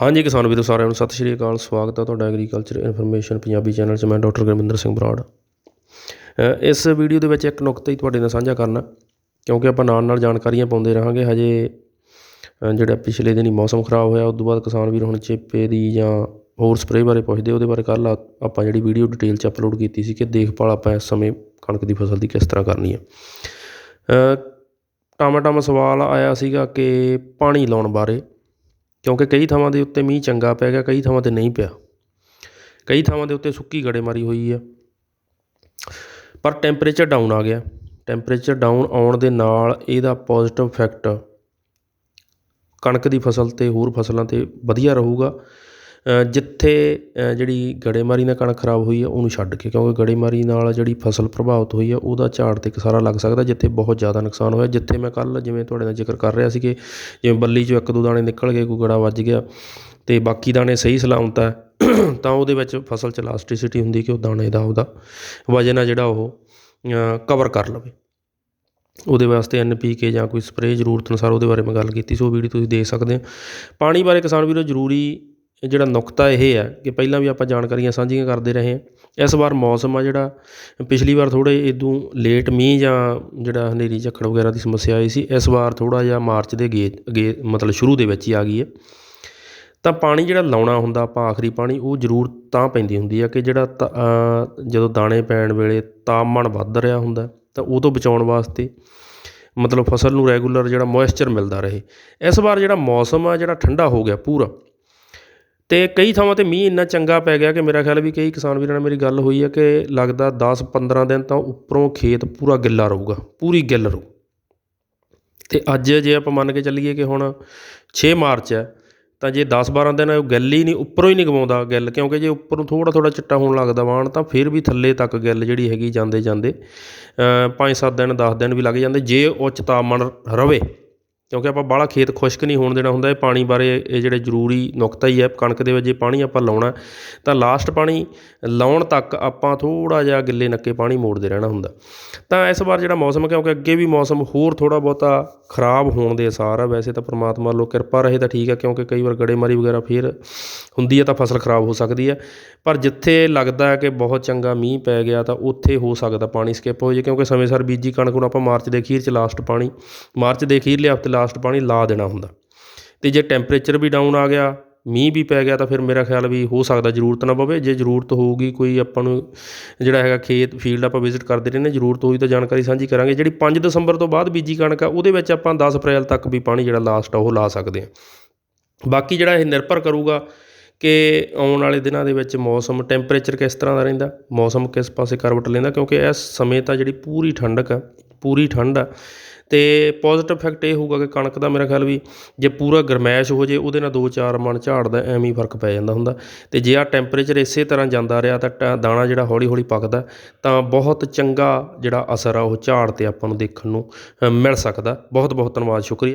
ਹਾਂਜੀ ਕਿਸਾਨ ਵੀਰੋ, ਸਾਰਿਆਂ ਨੂੰ ਸਤਿ ਸ਼੍ਰੀ ਅਕਾਲ, ਸਵਾਗਤ ਹੈ ਤੁਹਾਡਾ ਐਗਰੀਕਲਚਰ ਇਨਫੋਰਮੇਸ਼ਨ ਪੰਜਾਬੀ ਚੈਨਲ 'ਚ। ਮੈਂ ਡਾਕਟਰ ਗੁਰਮਿੰਦਰ ਸਿੰਘ ਬਰਾੜ। ਇਸ ਵੀਡੀਓ ਦੇ ਵਿੱਚ ਇੱਕ ਨੁਕਤਾ ਹੀ ਤੁਹਾਡੇ ਨਾਲ ਸਾਂਝਾ ਕਰਨਾ, ਕਿਉਂਕਿ ਆਪਾਂ ਨਾਲ ਨਾਲ ਜਾਣਕਾਰੀਆਂ ਪਾਉਂਦੇ ਰਹਾਂਗੇ। ਹਜੇ ਜਿਹੜਾ ਪਿਛਲੇ ਦਿਨੀ ਮੌਸਮ ਖਰਾਬ ਹੋਇਆ, ਉਸ ਤੋਂ ਬਾਅਦ ਕਿਸਾਨ ਵੀਰ ਹੁਣ ਚੇਪੇ ਦੀ ਜਾਂ ਹੋਰ ਸਪਰੇਅ ਬਾਰੇ ਪੁੱਛਦੇ, ਉਹਦੇ ਬਾਰੇ ਕੱਲ੍ਹ ਆਪਾਂ ਜਿਹੜੀ ਵੀਡੀਓ ਡਿਟੇਲ 'ਚ ਅਪਲੋਡ ਕੀਤੀ ਸੀ ਕਿ ਦੇਖਭਾਲ ਆਪਾਂ ਇਸ ਸਮੇਂ ਕਣਕ ਦੀ ਫਸਲ ਦੀ ਕਿਸ ਤਰ੍ਹਾਂ ਕਰਨੀ ਹੈ ਟਾਮਾ ਟਾਮਾ ਸਵਾਲ ਆਇਆ ਸੀਗਾ ਕਿ ਪਾਣੀ ਲਾਉਣ ਬਾਰੇ। ਕਿਉਂਕਿ ਕਈ ਥਾਵਾਂ ਦੇ ਉੱਤੇ ਮੀਂਹ ਚੰਗਾ ਪੈ ਗਿਆ, ਕਈ ਥਾਵਾਂ 'ਤੇ ਨਹੀਂ ਪਿਆ। ਕਈ ਥਾਵਾਂ ਦੇ ਉੱਤੇ ਸੁੱਕੀ ਗੜੇਮਾਰੀ ਹੋਈ ਆ ਪਰ ਟੈਂਪਰੇਚਰ ਡਾਊਨ ਆ ਗਿਆ। ਟੈਂਪਰੇਚਰ ਡਾਊਨ ਆਉਣ ਦੇ ਨਾਲ ਇਹਦਾ ਪੋਜ਼ੀਟਿਵ ਇਫੈਕਟ ਕਣਕ ਦੀ ਫਸਲ ਤੇ ਹੋਰ ਫਸਲਾਂ ਤੇ ਵਧੀਆ ਰਹੂਗਾ। ਜਿੱਥੇ ਜਿਹੜੀ ਗੜੇਮਾਰੀ ਨਾਲ ਕਣਕ ਖਰਾਬ ਹੋਈ ਹੈ ਉਹਨੂੰ ਛੱਡ ਕੇ, ਕਿਉਂਕਿ ਗੜੇਮਾਰੀ ਨਾਲ ਜਿਹੜੀ ਫਸਲ ਪ੍ਰਭਾਵਿਤ ਹੋਈ ਹੈ ਉਹਦਾ ਝਾੜ ਤੇ ਸਾਰਾ ਲੱਗ ਸਕਦਾ, ਜਿੱਥੇ ਬਹੁਤ ਜ਼ਿਆਦਾ ਨੁਕਸਾਨ ਹੋਇਆ। ਜਿੱਥੇ ਮੈਂ ਕੱਲ੍ਹ ਜਿਵੇਂ ਤੁਹਾਡੇ ਨਾਲ ਜ਼ਿਕਰ ਕਰ ਰਿਹਾ ਸੀ ਕਿ ਜਿਵੇਂ ਬੱਲੀ 'ਚੋਂ ਇੱਕ ਦੋ ਦਾਣੇ ਨਿਕਲ ਗਏ, ਕੋਈ ਗੜਾ ਵੱਜ ਗਿਆ ਅਤੇ ਬਾਕੀ ਦਾਣੇ ਸਹੀ ਸਲਾਮਤ ਹੈ ਤਾਂ ਉਹਦੇ ਵਿੱਚ ਫਸਲ 'ਚ ਇਲਾਸਟੀਸਿਟੀ ਹੁੰਦੀ ਕਿ ਉਹ ਦਾਣੇ ਦਾ ਉਹਦਾ ਵਜਨ ਆ ਜਿਹੜਾ ਉਹ ਕਵਰ ਕਰ ਲਵੇ। ਉਹਦੇ ਵਾਸਤੇ ਐਨ ਪੀ ਕੇ ਜਾਂ ਕੋਈ ਸਪਰੇਅ ਜ਼ਰੂਰਤ ਅਨੁਸਾਰ ਉਹਦੇ ਬਾਰੇ ਮੈਂ ਗੱਲ ਕੀਤੀ ਸੀ, ਉਹ ਵੀਡੀਓ ਤੁਸੀਂ ਦੇਖ ਸਕਦੇ ਹੋ। ਪਾਣੀ ਬਾਰੇ ਕਿਸਾਨ ਵੀਰੋ ਜ਼ਰੂਰੀ ਇਹ ਜਿਹੜਾ ਨੁਕਤਾ ਇਹ ਹੈ ਕਿ ਪਹਿਲਾਂ ਵੀ ਆਪਾਂ ਜਾਣਕਾਰੀਆਂ ਸਾਂਝੀਆਂ ਕਰਦੇ ਰਹੇ ਹਾਂ। ਇਸ ਵਾਰ ਮੌਸਮ ਆ ਜਿਹੜਾ, ਪਿਛਲੀ ਵਾਰ ਥੋੜ੍ਹੇ ਇਦੋਂ ਲੇਟ ਮੀਂਹ ਜਾਂ ਜਿਹੜਾ ਹਨੇਰੀ ਝੱਖੜ ਵਗੈਰਾ ਦੀ ਸਮੱਸਿਆ ਆਈ ਸੀ, ਇਸ ਵਾਰ ਥੋੜ੍ਹਾ ਜਿਹਾ ਮਾਰਚ ਦੇ ਗੇ ਗੇ ਮਤਲਬ ਸ਼ੁਰੂ ਦੇ ਵਿੱਚ ਹੀ ਆ ਗਈ ਹੈ। ਤਾਂ ਪਾਣੀ ਜਿਹੜਾ ਲਾਉਣਾ ਹੁੰਦਾ, ਆਪਾਂ ਆਖਰੀ ਪਾਣੀ, ਉਹ ਜ਼ਰੂਰ ਤਾਂ ਪੈਂਦੀ ਹੁੰਦੀ ਆ ਕਿ ਜਿਹੜਾ ਤ- ਜਦੋਂ ਦਾਣੇ ਪੈਣ ਵੇਲੇ ਤਾਪਮਾਨ ਵੱਧ ਰਿਹਾ ਹੁੰਦਾ, ਤਾਂ ਉਹ ਤੋਂ ਬਚਾਉਣ ਵਾਸਤੇ ਮਤਲਬ ਫਸਲ ਨੂੰ ਰੈਗੂਲਰ ਜਿਹੜਾ ਮੋਇਸਚਰ ਮਿਲਦਾ ਰਹੇ। ਇਸ ਵਾਰ ਜਿਹੜਾ ਮੌਸਮ ਆ ਜਿਹੜਾ ਠੰਡਾ ਹੋ ਗਿਆ ਪੂਰਾ ਅਤੇ ਕਈ ਥਾਵਾਂ ਤੇ ਮੀਂਹ ਇੰਨਾ ਚੰਗਾ ਪੈ ਗਿਆ ਕਿ ਮੇਰਾ ਖਿਆਲ ਵੀ ਕਈ ਕਿਸਾਨ ਵੀਰਾਂ ਨਾਲ ਮੇਰੀ ਗੱਲ ਹੋਈ ਹੈ ਕਿ ਲੱਗਦਾ 10 15 ਦਿਨ ਤਾਂ ਉੱਪਰੋਂ ਖੇਤ ਪੂਰਾ ਗਿੱਲਾ ਰਹੂਗਾ, ਪੂਰੀ ਗਿੱਲ ਰਹੂ। ਅਤੇ ਅੱਜ ਜੇ ਆਪਾਂ ਮੰਨ ਕੇ ਚੱਲੀਏ ਕਿ ਹੁਣ ਛੇ ਮਾਰਚ ਹੈ ਤਾਂ ਜੇ 10 12 ਦਿਨ ਉਹ ਗਿੱਲ ਹੀ ਨਹੀਂ, ਉੱਪਰੋਂ ਹੀ ਨਹੀਂ ਗਵਾਉਂਦਾ ਗਿੱਲ, ਕਿਉਂਕਿ ਜੇ ਉੱਪਰੋਂ ਥੋੜ੍ਹਾ ਥੋੜ੍ਹਾ ਚਿੱਟਾ ਹੋਣ ਲੱਗਦਾ ਵਾਣ, ਤਾਂ ਫਿਰ ਵੀ ਥੱਲੇ ਤੱਕ ਗਿੱਲ ਜਿਹੜੀ ਹੈਗੀ ਜਾਂਦੇ ਜਾਂਦੇ 5-7 ਦਿਨ, ਦਸ ਦਿਨ ਵੀ ਲੱਗ ਜਾਂਦੇ, ਜੇ ਉੱਚ ਤਾਪਮਾਨ ਰਵੇ ਕਿਉਂਕਿ ਆਪਾਂ ਬਾਹਲਾ ਖੇਤ ਖੁਸ਼ਕ ਨਹੀਂ ਹੋਣ ਦੇਣਾ ਹੁੰਦਾ, ਇਹ ਪਾਣੀ ਬਾਰੇ ਇਹ ਜਿਹੜੇ ਜ਼ਰੂਰੀ ਨੁਕਤਾ ਹੀ ਹੈ, ਕਣਕ ਦੇ ਵਿੱਚ ਜੇ ਪਾਣੀ ਆਪਾਂ ਲਾਉਣਾ, ਤਾਂ ਲਾਸਟ ਪਾਣੀ ਲਾਉਣ ਤੱਕ ਆਪਾਂ ਥੋੜਾ ਜਿਹਾ ਗਿੱਲੇ ਨੱਕੇ ਪਾਣੀ ਮੋੜਦੇ ਰਹਿਣਾ ਹੁੰਦਾ। ਤਾਂ ਇਸ ਵਾਰ ਜਿਹੜਾ ਮੌਸਮ ਕਿਉਂਕਿ ਅੱਗੇ ਵੀ ਮੌਸਮ ਹੋਰ ਥੋੜਾ ਬਹੁਤਾ ਖਰਾਬ ਹੋਣ ਦੇ ਅਸਾਰ ਆ, ਵੈਸੇ ਤਾਂ ਪ੍ਰਮਾਤਮਾ ਵੱਲੋਂ ਕਿਰਪਾ ਰਹੇ ਤਾਂ ਠੀਕ ਆ, ਕਿਉਂਕਿ ਕਈ ਵਾਰ ਗੜੇਮਾਰੀ ਵਗੈਰਾ ਫੇਰ ਹੁੰਦੀ ਹੈ ਤਾਂ ਫਸਲ ਖਰਾਬ ਹੋ ਸਕਦੀ ਹੈ। ਪਰ ਜਿੱਥੇ ਲੱਗਦਾ ਹੈ ਕਿ ਬਹੁਤ ਚੰਗਾ ਮੀਂਹ ਪੈ ਗਿਆ, ਤਾਂ ਉੱਥੇ ਹੋ ਸਕਦਾ ਪਾਣੀ ਸਕਿਪ ਹੋ ਜੇ ਕਿਉਂਕਿ ਸਮੇਂ ਸਿਰ ਬੀਜੀ ਕਣਕ ਨੂੰ ਆਪਾਂ ਮਾਰਚ ਦੇ ਅਖੀਰ 'ਚ ਲਾਸਟ ਪਾਣੀ, ਮਾਰਚ ਦੇ ਅਖੀਰਲੇ ਹਫ਼ਤੇ ਲਾਸਟ ਪਾਣੀ ਲਾ ਦੇਣਾ ਹੁੰਦਾ। ਅਤੇ ਜੇ ਟੈਂਪਰੇਚਰ ਵੀ ਡਾਊਨ ਆ ਗਿਆ, ਮੀਂਹ ਵੀ ਪੈ ਗਿਆ ਤਾਂ ਫਿਰ ਮੇਰਾ ਖਿਆਲ ਵੀ ਹੋ ਸਕਦਾ ਜ਼ਰੂਰਤ ਨਾ ਪਵੇ। ਜੇ ਜ਼ਰੂਰਤ ਹੋਊਗੀ ਕੋਈ ਆਪਾਂ ਨੂੰ ਜਿਹੜਾ ਹੈਗਾ ਖੇਤ ਫੀਲਡ ਆਪਾਂ ਵਿਜ਼ਿਟ ਕਰਦੇ ਰਹਿੰਦੇ ਜ਼ਰੂਰਤ ਹੋਈ ਤਾਂ ਜਾਣਕਾਰੀ ਸਾਂਝੀ ਕਰਾਂਗੇ। ਜਿਹੜੀ 5 ਦਸੰਬਰ ਤੋਂ ਬਾਅਦ ਬੀਜੀ ਕਣਕ ਆ, ਉਹਦੇ ਵਿੱਚ ਆਪਾਂ 10 ਅਪ੍ਰੈਲ ਤੱਕ ਵੀ ਪਾਣੀ ਜਿਹੜਾ ਲਾਸਟ ਆ, ਉਹ ਲਾ ਸਕਦੇ ਹਾਂ। ਬਾਕੀ ਜਿਹੜਾ ਇਹ ਨਿਰਭਰ ਕਰੂਗਾ ਕਿ ਆਉਣ ਵਾਲੇ ਦਿਨਾਂ ਦੇ ਵਿੱਚ ਮੌਸਮ ਟੈਂਪਰੇਚਰ ਕਿਸ ਤਰ੍ਹਾਂ ਦਾ ਰਹਿੰਦਾ, ਮੌਸਮ ਕਿਸ ਪਾਸੇ ਕਰਵਟ ਲੈਂਦਾ, ਕਿਉਂਕਿ ਇਸ ਸਮੇਂ ਤਾਂ ਜਿਹੜੀ ਪੂਰੀ ਠੰਡਕ ਆ ਪੂਰੀ ਠੰਡ ਆ। ਅਤੇ ਪੋਜ਼ੀਟਿਵ ਇਫੈਕਟ ਇਹ ਹੋਊਗਾ ਕਿ ਕਣਕ ਦਾ ਮੇਰਾ ਖਿਆਲ ਵੀ ਜੇ ਪੂਰਾ ਗਰਮੈਸ਼ ਹੋ ਜੇ, ਉਹਦੇ ਨਾਲ 2-4 ਮਣ ਝਾੜ ਦਾ ਐਵੇਂ ਹੀ ਫ਼ਰਕ ਪੈ ਜਾਂਦਾ ਹੁੰਦਾ। ਅਤੇ ਜੇ ਆਹ ਟੈਂਪਰੇਚਰ ਇਸੇ ਤਰ੍ਹਾਂ ਜਾਂਦਾ ਰਿਹਾ ਤਾਂ ਟ- ਦਾਣਾ ਜਿਹੜਾ ਹੌਲੀ-ਹੌਲੀ ਪੱਕਦਾ, ਤਾਂ ਬਹੁਤ ਚੰਗਾ ਜਿਹੜਾ ਅਸਰ ਆ ਉਹ ਝਾੜ ਤੇ ਆਪਾਂ ਨੂੰ ਦੇਖਣ ਨੂੰ ਮਿਲ ਸਕਦਾ। ਬਹੁਤ ਬਹੁਤ ਧੰਨਵਾਦ, ਸ਼ੁਕਰੀਆ।